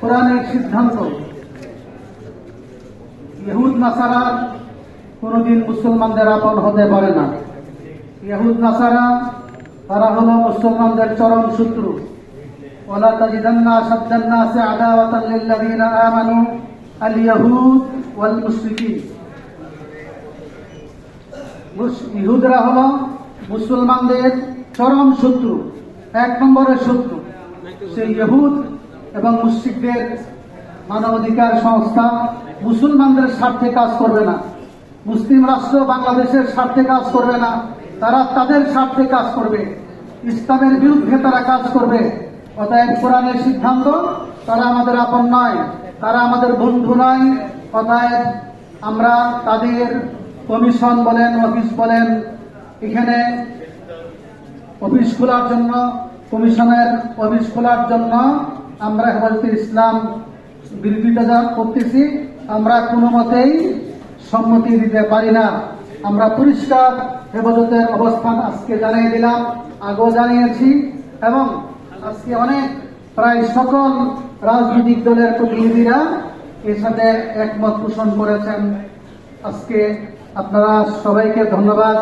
কোরআনের সিদ্ধান্ত। ইহুদ, নাসারা কোনোদিন মুসলমানদের আপন হতে পারে না। ইহুদ, নাসারা, তারা হল মুসলমানদের চরম শত্রু। ওলা তাজিদান্না আসাদ্দান্না আছে আদাওয়াতান লিল্লাযীনা আমানু আল ওয়াল মুশরিকিন ইহুদরা হল মুসলমানদের চরম শত্রু, এক নম্বরের শত্রু। সেই ইহুদ এবং মুসলিকদের মানবাধিকার সংস্থা মুসলমানদের স্বার্থে কাজ করবে না। মুসলিম রাষ্ট্র বাংলাদেশের স্বার্থে কাজ করবে না, তারা তাদের স্বার্থে কাজ করবে। ইসলামের বিরুদ্ধে তারা কাজ করবে। অতএব কোরআনের সিদ্ধান্ত, তারা আমাদের আপন নয়, তারা আমাদের বন্ধু নয়। অতএব আমরা তাদের কমিশন বলেন, অফিস বলেন, এখানে অফিস খোলার জন্য কমিশনের অফিস খোলার জন্য আমরা হেফাজতে ইসলাম বিরোধিতা করতেছি, আমরা কোনো মতেই সম্মতি দিতে পারি না। আমরা পরিষ্কার হেফাজতের অবস্থান আজকে জানিয়ে দিলাম, আগেও জানিয়েছি, এবং আজকে অনেক প্রায় সকল রাজনৈতিক দলের প্রতিনিধিরা এর সাথে একমত পোষণ করেছেন। আজকে আপনারা সবাইকে ধন্যবাদ।